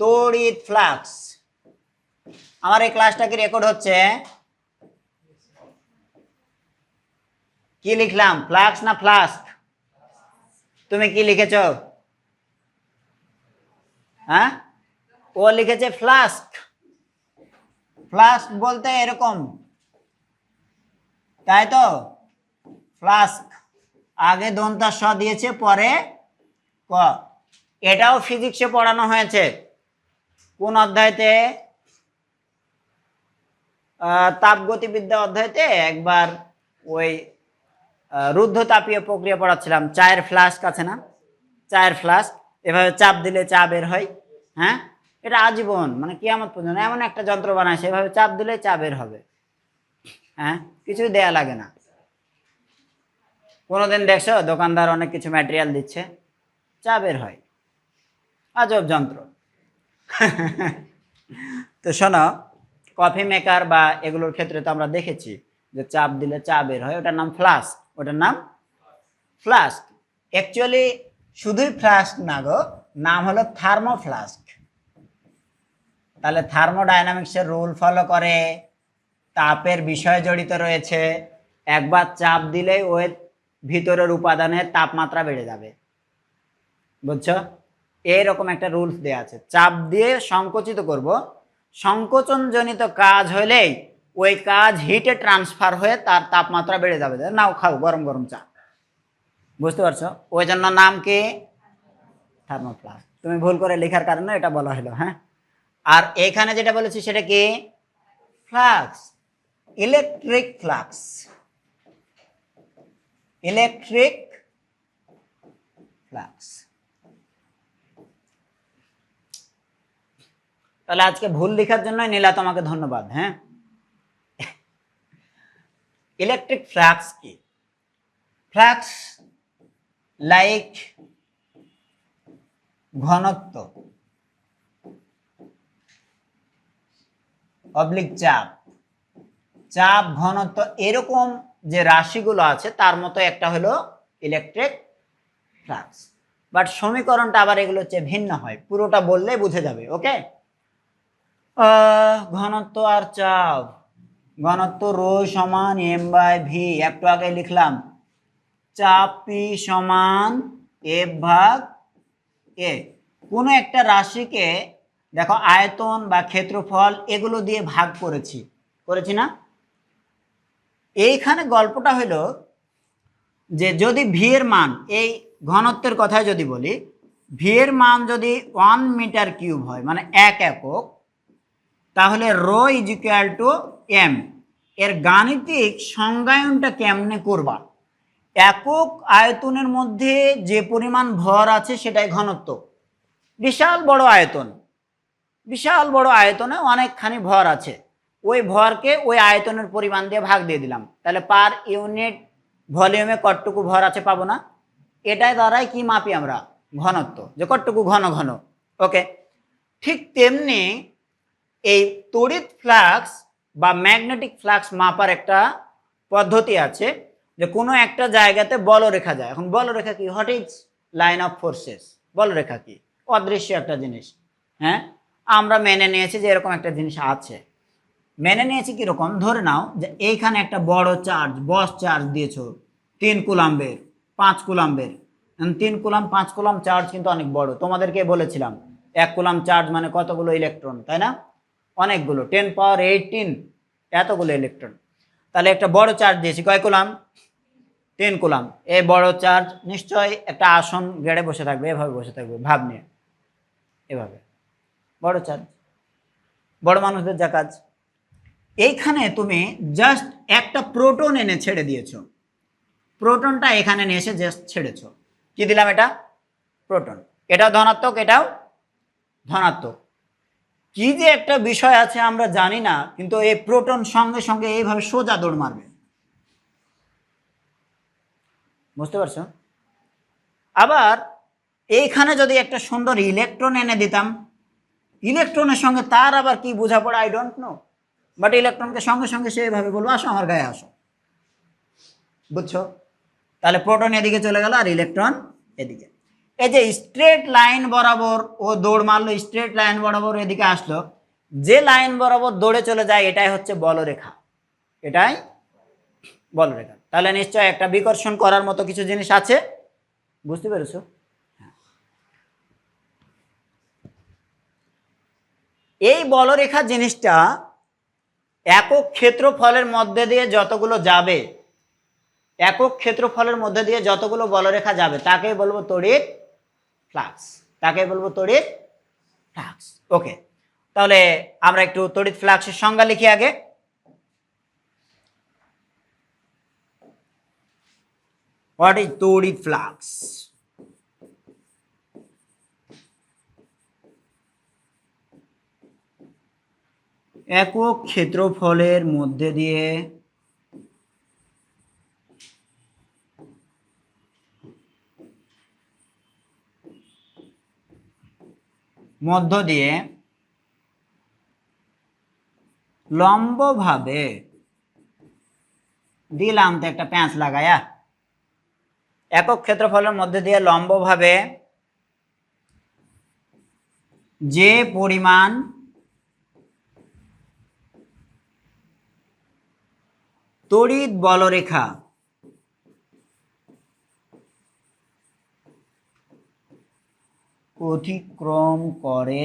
তড়িৎ ফ্লাক্স। আমার এই ক্লাসটা কি রেকর্ড হচ্ছে? কি লিখলাম? ফ্লাক্স না ফ্লাস্ক? তুমি কি লিখেছ? হ্যাঁ? ও লিখেছে ফ্লাস্ক। ফ্লাস্ক বলতে এরকম। তাই তো? ফ্লাস্ক। আগে দন্তা স দিয়েছে, পরে ক। এটাও ফিজিক্সে পড়ানো হয়েছে। কোন অধ্যায়তে? আহ, তাপগতিবিদ্যা অধ্যায়তে একবার ওই আহ, রুদ্ধতাপীয় প্রক্রিয়া পড়াচ্ছিলাম। চায়ের ফ্লাস্ক আছে না? চায়ের ফ্লাস্ক এভাবে চাপ দিলে চা বের হয় হ্যাঁ? এটা আজীবন মানে কিয়ামত পর্যন্ত এমন একটা যন্ত্র বানায় সেভাবে চাপ দিলে চা বের হবে হ্যাঁ? কিছুই দেয়া লাগে না। কোনোদিন দেখছ? দোকানদার অনেক কিছু ম্যাটেরিয়াল দিচ্ছে চা বের হয়। আজব যন্ত্র। তো শোনো কফি মেকার বা এগুলোর ক্ষেত্রে তো আমরা দেখেছি যে চাপ দিলে চা বের হয়, ওটার নাম ফ্লাস্ক ওটার নাম ফ্লাস্ক অ্যাকচুয়ালি শুধুই ফ্লাস্ক না গো, নাম হলো থার্মো ফ্লাস্ক তাহলে থার্মোডাইনামিক্সের রুল ফলো করে, তাপের বিষয় জড়িত রয়েছে, একবার চাপ দিলেই ওই ভিতরের উপাদানের তাপমাত্রা বেড়ে যাবে। বুঝছ? এইরকম একটা রুলস দেওয়া আছে। চাপ দিয়ে সংকোচিত করব। সংকোচনজনিত কাজ হলেই ওই কাজ হিটে ট্রান্সফার হয়ে তার তাপমাত্রা বেড়ে যাবে। নাও খাও, গরম গরম চা। বুঝতে পারছ? ওই জন্য নাম কি? থার্মোফ্লাস্ক তুমি ভুল করে লেখার কারণে এটা বলা হলো হ্যাঁ? আর এখানে যেটা বলেছি সেটা কি? Flux electric flux electric flux তাহলে আজকে ভুল লেখার জন্যই নীলা তোমাকে ধন্যবাদ হ্যাঁ? ইলেকট্রিক ফ্লাক্স কি? ফ্লাক্স লাইক ঘনত্ব। অবলিক চাপ। চাপ, ঘনত্ব এরকম যে রাশিগুলো আছে, তার মতো একটা হলো ইলেকট্রিক ফ্লাক্স বাট সমীকরণটা আবার এগুলো হচ্ছে ভিন্ন হয়, পুরোটা বললেই বুঝে যাবে ওকে ঘনত্ব আর চাপ। ঘনত্ব রো সমান এম বাই ভি একটু আগে লিখলাম। চাপ পি সমান এফ ভাগ এ কোনো একটা রাশিকে দেখো আয়তন বা ক্ষেত্রফল এগুলো দিয়ে ভাগ করেছি। করেছি না? এইখানে গল্পটা হলো যে যদি ভি এর মান, এই ঘনত্বের কথায় যদি বলি ভি এর মান যদি ওয়ান মিটার কিউব হয় মানে এক একক তাহলে rho is equal to M এর গাণিতিক সংজ্ঞায়নটা কেমনে করবা? একক আয়তনের মধ্যে যে পরিমাণ ভর আছে সেটাই ঘনত্ব। বিশাল বড় আয়তন। বিশাল বড় আয়তনে অনেকখানি ভর আছে। ওই ভরকে ওই আয়তনের পরিমাণ দিয়ে ভাগ দিয়ে দিলাম। তাহলে পার ইউনিট ভলিউমে কতটুকু ভর আছে পাবো না? এটাই দ্বারাই কি মাপি আমরা? ঘনত্ব। যে কতটুকু ঘন ঘন। ওকে ঠিক তেমনি এই তড়িৎ ফ্লাক্স বা ম্যাগনেটিক ফ্লাক্স মাপার একটা পদ্ধতি আছে যে কোনো একটা জায়গাতে বলরেখা যায়। এখন বলরেখা কি? What is line of forces বলরেখা কি? অদৃশ্য একটা জিনিস। হ্যাঁ? আমরা মেনে নিয়েছি যে এরকম একটা জিনিস আছে। মেনে নিয়েছি কীরকম? ধরে নাও যে এইখানে একটা বড় চার্জ বস চার্জ দিয়েছ। তিন কুলাম্বের, পাঁচ কুলাম্বের। তিন কুলাম, পাঁচ কুলাম চার্জ কিন্তু অনেক বড়। তোমাদেরকে বলেছিলাম, এক কুলাম চার্জ মানে কতগুলো ইলেকট্রন তাই না? অনেকগুলো টেন পাওয়ার এইটিন এতগুলো ইলেকট্রন তাহলে একটা বড় চার্জ দিয়েছি, কয় কুলাম? Ten column. এই বড় চার্জ নিশ্চয়ই একটা আসন গেড়ে বসে থাকবে, এভাবে বসে থাকবে, ভাব নিয়ে। এভাবে। বড় চার্জ বড় মানুষদের যা কাজ। এইখানে তুমি জাস্ট একটা প্রোটন এনে ছেড়ে দিয়েছ। প্রোটনটা এখানে নিয়ে এসে জাস্ট ছেড়েছো। কি দিলাম এটা? প্রোটন এটাও ধনাত্মক এটাও ধনাত্মক। কি যে একটা বিষয় আছে আমরা জানি না, কিন্তু এই প্রোটন সঙ্গে সঙ্গে এইভাবে সোজা দৌড় মারবে। বুঝতে পারছ? আবার এইখানে যদি একটা সুন্দর ইলেকট্রন এনে দিতাম ইলেকট্রনের সঙ্গে তার আবার কি বোঝাপড়া আই ডোন্ট নো বাট ইলেকট্রনকে সঙ্গে সঙ্গে সে এভাবে বলব আসো আমার গায়ে, আসো। বুঝছ? তাহলে প্রোটন এদিকে চলে গেল আর ইলেকট্রন এদিকে। এই যে স্ট্রেট লাইন বরাবর ও দৌড় মারলো স্ট্রেট লাইন বরাবর এদিকে আসলো, যে লাইন বরাবর দৌড়ে চলে যায়, এটাই হচ্ছে বলরেখা। এটাই বলরেখা। তাহলে নিশ্চয় একটা বিকর্ষণ করার মতো কিছু জিনিস আছে? বুঝতে পেরেছ? হ্যাঁ। এই বলরেখা জিনিসটা একক ক্ষেত্রফলের মধ্যে দিয়ে যতগুলো যাবে, একক ক্ষেত্রফলের মধ্যে দিয়ে যতগুলো বলরেখা যাবে তাকে বলব তড়িৎ ফ্লাক্স। তাকে বলব? তড়িৎ ফ্লাক্স। ওকে, তাহলে আমরা একটু তড়িৎ ফ্লাক্সের সংজ্ঞা লিখি আগে। হোয়াট ইজ তড়িৎ ফ্লাক্স? একক ক্ষেত্রফলের মধ্যে দিয়ে মধ্য দিয়ে লম্বভাবে দিলাম তো একটা প্যাঁচ লাগায়া, একক ক্ষেত্রফলের মধ্যে দিয়ে লম্বভাবে যে পরিমাণ তড়িৎ বলরেখা অতিক্রম করে।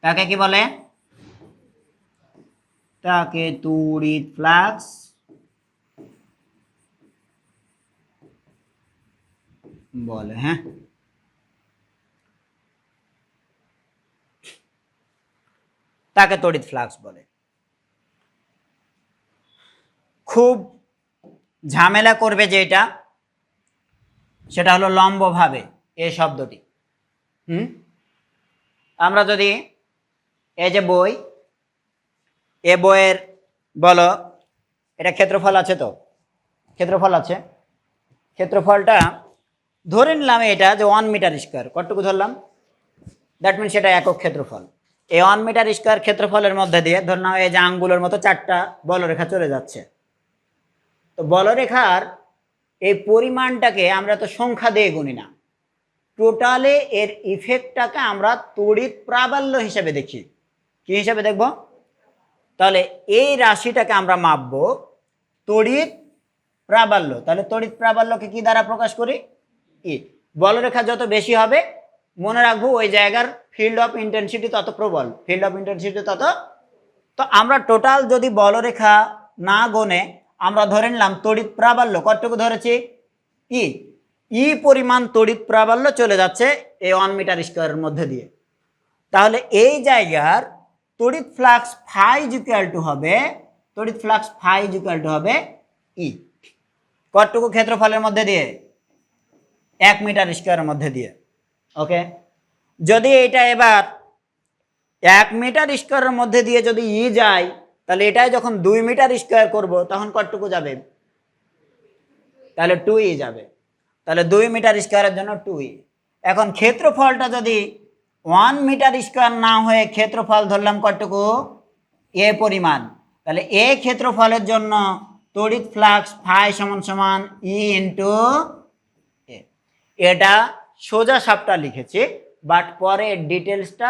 তাকে কি বলে? তাকে তড়িৎ ফ্লাক্স। বলে হ্যাঁ। তাকে তড়িৎ ফ্লাক্স বলে। খুব ঝামেলা করবে যে এটা। সেটা হলো লম্বভাবে এই শব্দটি। হুম? আমরা যদি এই যে বই, এ বইয়ের বলো, এটা ক্ষেত্রফল আছে তো? ক্ষেত্রফল আছে। ক্ষেত্রফলটা ধরে নিলাম এটা যে ওয়ান মিটার স্কোয়ার কতটুকু ধরলাম? দ্যাট মিন সেটা একক ক্ষেত্রফল। এই ওয়ান মিটার স্কোয়ার ক্ষেত্রফলের মধ্যে দিয়ে ধর নাও এই যে আঙ্গুলের মতো চারটা বলরেখা চলে যাচ্ছে। তো বলরেখার এই পরিমাণটাকে আমরা তো সংখ্যা দিয়ে গুনি না। টোটালে এর ইফেক্টটাকে আমরা তড়িৎ প্রাবল্য হিসেবে দেখি। কি হিসাবে দেখব? তাহলে এই রাশিটাকে আমরা মাপব তড়িৎ প্রাবল্য। তাহলে তড়িৎ প্রাবল্যকে কি দ্বারা প্রকাশ করি? ই, বলরেখা যত বেশি হবে, মনে রাখব ওই জায়গার ফিল্ড অফ ইন্টেন্সিটি তত প্রবল ফিল্ড অফ ইন্টেন্সিটি তত। তো আমরা টোটাল যদি বলরেখা না গনে আমরা ধরে নিলাম তড়িৎ প্রাবল্য, কতটুকু ধরেছি? ই ই পরিমাণ তড়িৎ প্রাবল্য চলে যাচ্ছে এই ওয়ান মিটার স্কোয়ারের মধ্যে দিয়ে। তাহলে এই জায়গার তড়িৎ ফ্লাক্স ফাই ইকুয়াল টু হবে, তড়িৎ ফ্লাক্স ফাই ইকুয়াল টু হবে ই কতটুকু ক্ষেত্রফলের মধ্যে দিয়ে? এক মিটার স্কোয়ারের মধ্যে দিয়ে। ওকে যদি এটা এবার এক মিটার স্কোয়ারের মধ্যে দিয়ে যদি ই যায় তাহলে এটাই যখন দুই মিটার স্কোয়ার করব, তখন কতটুকু যাবে? তাহলে টু ই যাবে। তাহলে দুই মিটার স্কোয়ারের জন্য টু ই এখন ক্ষেত্রফলটা যদি ওয়ান মিটার স্কোয়ার না হয়ে ক্ষেত্রফল ধরলাম কতটুকু? এ পরিমাণ। তাহলে এ ক্ষেত্রফলের জন্য তড়িৎ ফ্লাক্স ফাই সমান সমান ই ইন্টু এ এটা সোজা সাপটা লিখেছি বাট পরে ডিটেলসটা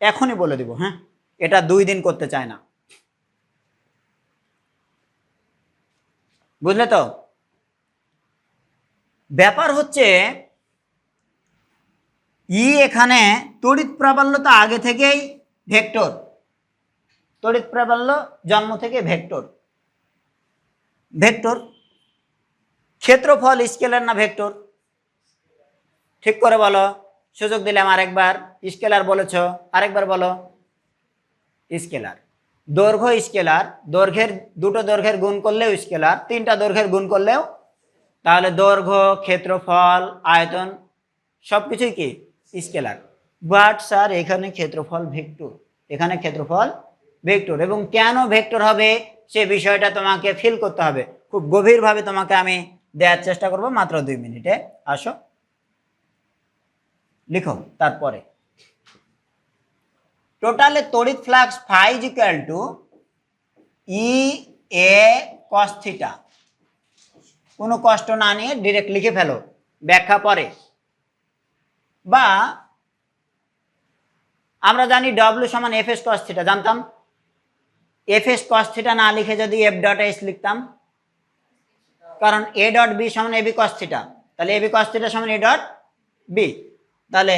এখনই বলে দিব হ্যাঁ? এটা দুই দিন করতে চায় না। বুঝলে তো? ব্যাপার হচ্ছে, ই এখানে তড়িৎ প্রাবল্য তো আগে থেকেই ভেক্টর। তড়িৎ প্রাবল্য জন্ম থেকে ভেক্টর। ভেক্টর, ক্ষেত্রফল স্কেলার না ভেক্টর? ঠিক করে বলো, সুযোগ দিলাম আরেকবার। স্কেলার বলেছ, আরেকবার বলো। স্কেলার। দৈর্ঘ্য স্কেলার, দৈর্ঘ্যের, দুটো দৈর্ঘ্যের গুণ করলেও স্কেলার, তিনটা দৈর্ঘ্যের গুণ করলেও, তাহলে দৈর্ঘ্য, ক্ষেত্রফল, আয়তন সব কিছুই কি? স্কেলার। বাট স্যার, এখানে ক্ষেত্রফল ভেক্টর, এখানে ক্ষেত্রফল ভেক্টর, এবং কেন ভেক্টর হবে? সে বিষয়টা তোমাকে ফিল করতে হবে। খুব গভীরভাবে তোমাকে আমি দেওয়ার চেষ্টা করব, মাত্র দুই মিনিটে। আসো। লিখো, তারপরে। টোটালে তড়িৎ flux phi is equal to E A cos theta কোনো কষ্ট না নিয়ে ডিরেক্ট লিখে ফেলো, ব্যাখ্যা পরে। বা আমরা জানি ডব্লিউ সমান এফ এস কস থিটা জানতাম? এফ এস কস থিটা না লিখে যদি এফ ডট এস লিখতাম, কারণ এ ডট বি সমান এ বি কস থিটা তাহলে এ বি কস থিটা সমান এ ডট বি তাহলে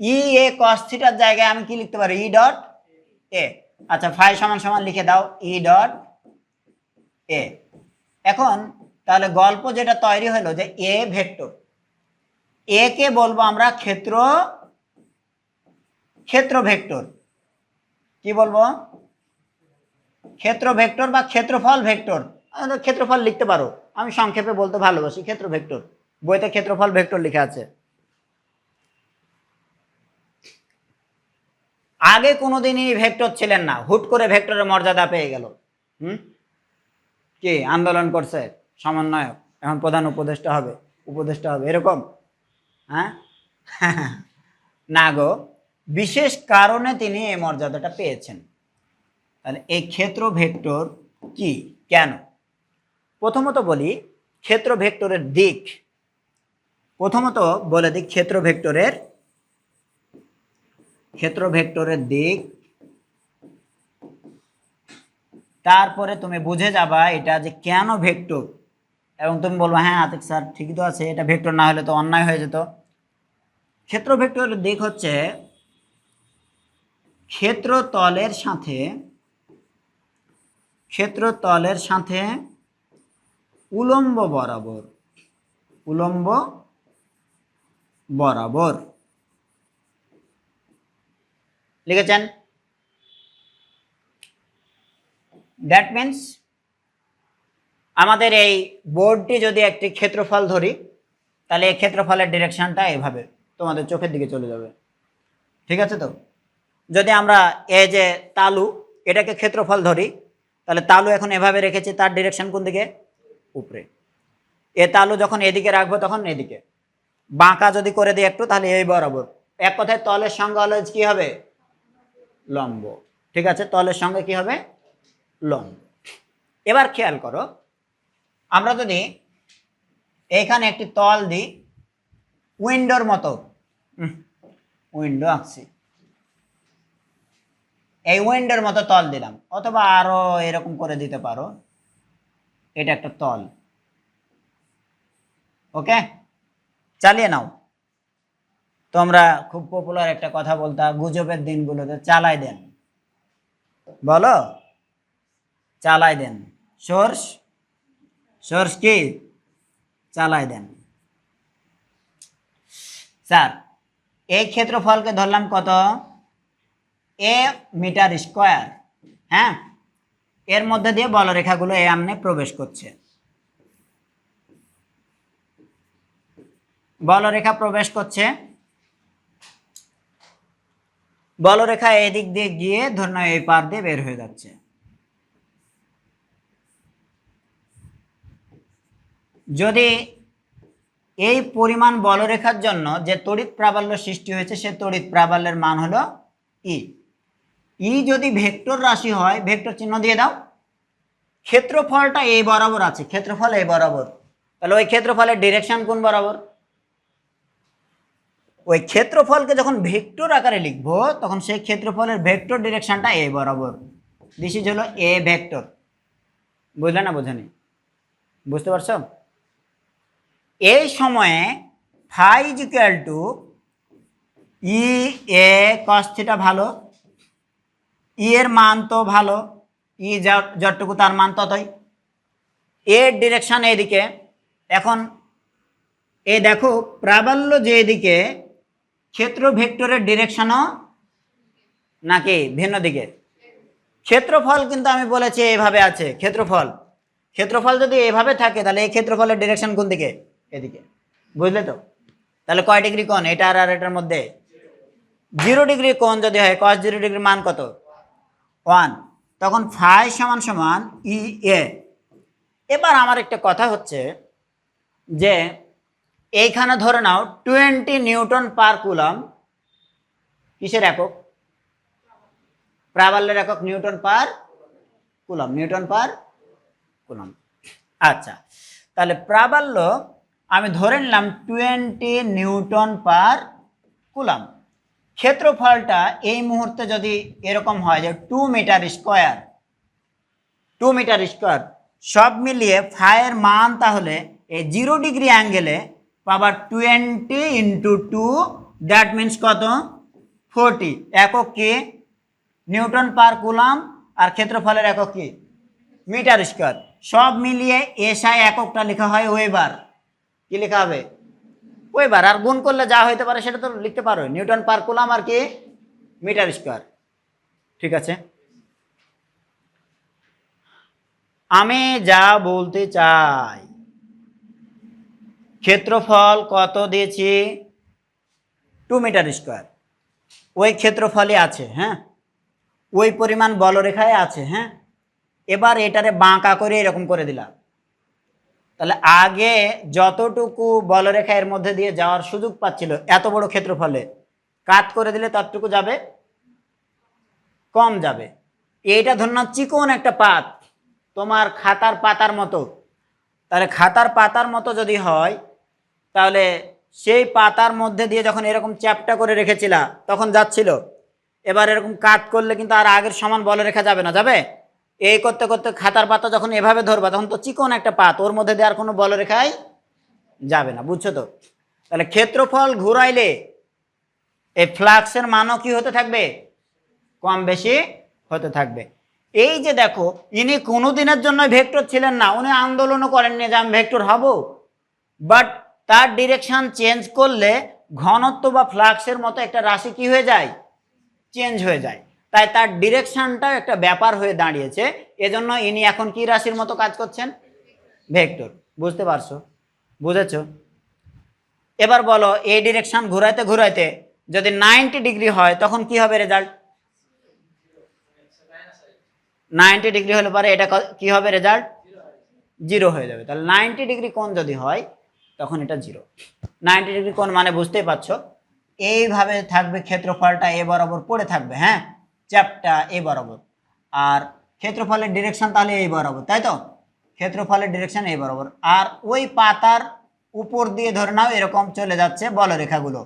ই এ কস থিটার জায়গায় আমি কি লিখতে পারি? ই ডট এ আচ্ছা ফাই সমান সমান লিখে দাও। ই ডট এ এখন তাহলে গল্প যেটা তৈরি হলো যে এ ভেক্টর। এ কে বলব আমরা ক্ষেত্র ক্ষেত্র ভেক্টর। কি বলব? ক্ষেত্র ভেক্টর বা ক্ষেত্রফল ভেক্টর। ক্ষেত্রফল লিখতে পারো। আমি সংক্ষেপে বলতে ভালোবাসি। ক্ষেত্র ভেক্টর। বইতে ক্ষেত্রফল ভেক্টর লেখা আছে। আগে কোনোদিনই ভেক্টর ছিলেন না। হুট করে ভেক্টরের মর্যাদা পেয়ে গেল। হুম? কি? আন্দোলন করছে সমন্বয়ক। এখন প্রধান উপদেষ্টা হবে। উপদেষ্টা হবে। এরকম? হ্যাঁ? না গো। বিশেষ কারণে তিনি এই মর্যাদাটা পেয়েছেন। তাহলে এই ক্ষেত্র ভেক্টর কি? কেন? প্রথমত বলি, ক্ষেত্র ভেক্টরের দিক। প্রথমত বলে দিই, ক্ষেত্র ভেক্টরের ক্ষেত্র ভেক্টরের দিক। তারপরে তুমি বুঝে যাবা এটা যে কেন ভেক্টর? এবং তুমি বলব হ্যাঁ আতিক স্যার, ঠিকই তো আছে, এটা ভেক্টর না হলে তো অন্যায় হয়ে যেত। ক্ষেত্র ভেক্টরের দিক হচ্ছে ক্ষেত্র তলের সাথে, ক্ষেত্র তলের সাথে উলম্ব বরাবর উলম্ব বরাবর। লিখেছেন। দ্যাট মিন্স আমাদের এই বোর্ডটি যদি একটি ক্ষেত্রফল ধরি, তাহলে এই ক্ষেত্রফলের ডিরেকশনটা এভাবে তোমাদের চোখের দিকে চলে যাবে। ঠিক আছে তো? যদি আমরা এই যে তালু, এটাকে ক্ষেত্রফল ধরি, তাহলে তালু এখন এভাবে রেখেছি, তার ডিরেকশন কোন দিকে? উপরে। এ তালু যখন এদিকে রাখব, তখন এদিকে। বাঁকা যদি করে দিই একটু, তাহলে এই বরাবর। এক কথায় তলের সঙ্গে হলো কি হবে? লম্ব। ঠিক আছে? তলের সঙ্গে কি হবে? লম্ব। এবার খেয়াল করো, আমরা যদি এইখানে একটি তল দিই, উইন্ডোর মতো উইন্ডো আঁকছি। এই উইন্ডোর মতো তল দিলাম, অথবা আরও এরকম করে দিতে পারো। এটা একটা তল। ওকে? চালিয়ে নাও। তোমরা খুব পপুলার একটা কথা বলতা, গুজবের দিনগুলোতে চালাই দেন। বলো? চালাই দেন। সোর্স? সোর্স কি? চালাই দেন। স্যার, এই ক্ষেত্রফলকে ধরলাম কত? এ মিটার স্কোয়ার হ্যাঁ? এর মধ্যে দিয়ে বলরেখাগুলো এ আমনে প্রবেশ করছে। বলরেখা প্রবেশ করছে। বলরেখা এদিক দিয়ে গিয়ে ধন্য এই পার দিয়ে বের হয়ে যাচ্ছে। যদি এই পরিমাণ বলরেখার জন্য যে তড়িৎ প্রাবল্য সৃষ্টি হয়েছে, সে তড়িৎ প্রাবল্যের মান হলো ই ই যদি ভেক্টর রাশি হয়, ভেক্টর চিহ্ন দিয়ে দাও। ক্ষেত্রফলটা এই বরাবর আছে, ক্ষেত্রফল এই বরাবর। তাহলে ওই ক্ষেত্রফলের ডিরেকশন কোন বরাবর? ওই ক্ষেত্রফলকে যখন ভেক্টর আকারে লিখব, তখন সেই ক্ষেত্রফলের ভেক্টর ডিরেকশনটা এ বরাবর। দিস ইজ হলো এ ভেক্টর। বুঝলে না বোঝানি? বুঝতে পারছ? এই সময়ে phi is equal to E, A cos theta ভালো। ই এর মান তো ভালো। ই যতটুকু তার মান ততই। এর ডিরেকশন এদিকে এখন এ দেখো, প্রাবল্য যে এদিকে ক্ষেত্র ভেক্টরের ডিরেকশনও নাকি ভিন্ন দিকে? ক্ষেত্রফল কিন্তু আমি বলেছি এভাবে আছে, ক্ষেত্রফল। ক্ষেত্রফল যদি এভাবে থাকে, তাহলে এই ক্ষেত্রফলের ডিরেকশন কোন দিকে? এদিকে। বুঝলে তো? তাহলে কয় ডিগ্রি কোণ? এটা আর এটার মধ্যে। জিরো ডিগ্রি কোণ যদি হয় কস জিরো ডিগ্রি মান কত? ওয়ান। তখন ফাই সমান সমান ই এ। এবার আমার একটা কথা হচ্ছে যে এইখানে ধরে নাও টোয়েন্টি নিউটন পার কুলম। কিসের একক? প্রাবল্যের একক newton per coulomb, newton per coulomb. আচ্ছা তাহলে প্রাবল্য আমি ধরে নিলাম টোয়েন্টি নিউটন পার কুলাম। ক্ষেত্রফলটা এই মুহূর্তে যদি এরকম হয় যে two metre square, two metre square, সব মিলিয়ে ফায়ের মান তাহলে এই জিরো ডিগ্রি অ্যাঙ্গেলে পাবার twenty into two that means কত? ফোরটি একক কি? নিউটন পার কুলাম আর ক্ষেত্রফলের একক কি? Metre square. সব মিলিয়ে এসআই এককটা লেখা হয় ওয়েবার। কি লেখা হবে? ওয়েবার। আর গুণ করলে যা হইতে পারে সেটা তো লিখতে পারো। নিউটন পার কুলাম আর কি? Metre square. ঠিক আছে? আমি যা বলতে চাই ক্ষেত্রফল কত দিয়েছি? টু মিটার স্কোয়ার ওই ক্ষেত্রফলই আছে হ্যাঁ? ওই পরিমাণ বলরেখায় আছে হ্যাঁ? এবার এটারে বাঁকা করে এরকম করে দিলাম। তাহলে আগে যতটুকু বলরেখা এর মধ্যে দিয়ে যাওয়ার সুযোগ পাচ্ছিল এত বড় ক্ষেত্রফলে কাত করে দিলে ততটুকু যাবে? কম যাবে। এইটা ধর না চিকন একটা পাত, তোমার খাতার পাতার মতো। তাহলে খাতার পাতার মতো যদি হয় তাহলে সেই পাতার মধ্যে দিয়ে যখন এরকম চ্যাপটা করে রেখেছিলা, তখন যাচ্ছিল। এবার এরকম কাট করলে কিন্তু আর আগের সমান বলে রেখা যাবে না, যাবে? এই করতে করতে খাতার পাতা যখন এভাবে ধরবা, তখন তো চিকন একটা পাত, ওর মধ্যে দেওয়ার কোনো বল রেখাই যাবে না, বুঝছ তো? তাহলে ক্ষেত্রফল ঘুরাইলে এই ফ্লাক্সের মানও কি হতে থাকবে? কম বেশি হতে থাকবে। এই যে দেখো, ইনি কোনো দিনের জন্য ভেক্টর ছিলেন না, উনি আন্দোলনও করেননি যে আমি ভেক্টর হব। বাট তার ডিরেকশন চেঞ্জ করলে ঘনত্ব বা ফ্লাক্সের মতো একটা রাশি কি হয়ে যায়? চেঞ্জ হয়ে যায়। তাই তার ডিরেকশনটাও একটা ব্যাপার হয়ে দাঁড়িয়েছে। এজন্য ইনি এখন কি রাশির মতো কাজ করছেন? ভেক্টর। বুঝতে পারছ? বুঝেছ? এবার বলো, এই ডিরেকশন ঘুরাইতে ঘুরাইতে যদি নাইনটি ডিগ্রি হয়, তখন কি হবে রেজাল্ট নাইনটি ডিগ্রি হলে পরে এটা ক- হবে রেজাল্ট জিরো হয়ে যাবে। তাহলে নাইনটি ডিগ্রি কোণ যদি হয় তখন এটা জিরো নাইনটি ডিগ্রি কোণ মানে বুঝতেই পারছ? এইভাবে থাকবে ক্ষেত্রফলটা এ বরাবর পড়ে থাকবে হ্যাঁ? চ্যাপটা এ বরাবর। আর ক্ষেত্রফলের ডিরেকশন তাহলে এই বরাবর, তাই তো? ক্ষেত্রফলের ডিরেকশন এই বরাবর। আর ওই পাতার উপর দিয়ে ধরে নাও, এরকম চলে যাচ্ছে বলরেখাগুলো।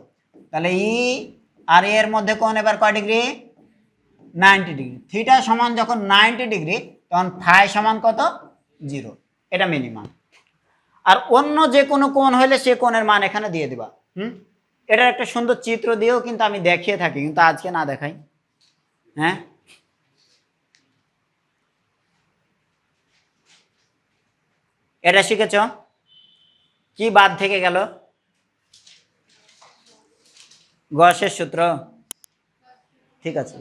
তাহলে ই আর এর মধ্যে কোণ এবার কয় ডিগ্রি নাইনটি ডিগ্রি থিটা সমান যখন নাইনটি ডিগ্রি তখন ফাই সমান কত? জিরো এটা মিনিমাম আর অন্য যে কোনো কোণ হলে সে কোণের মান এখানে দিয়ে দিবা। হুম? এটার একটা সুন্দর চিত্র দিয়েও কিন্তু আমি দেখিয়ে থাকি, কিন্তু আজকে না দেখাই। হ্যাঁ? এটা শিখেছ? কি বাদ থেকে গেল? গসের সূত্র। ঠিক আছে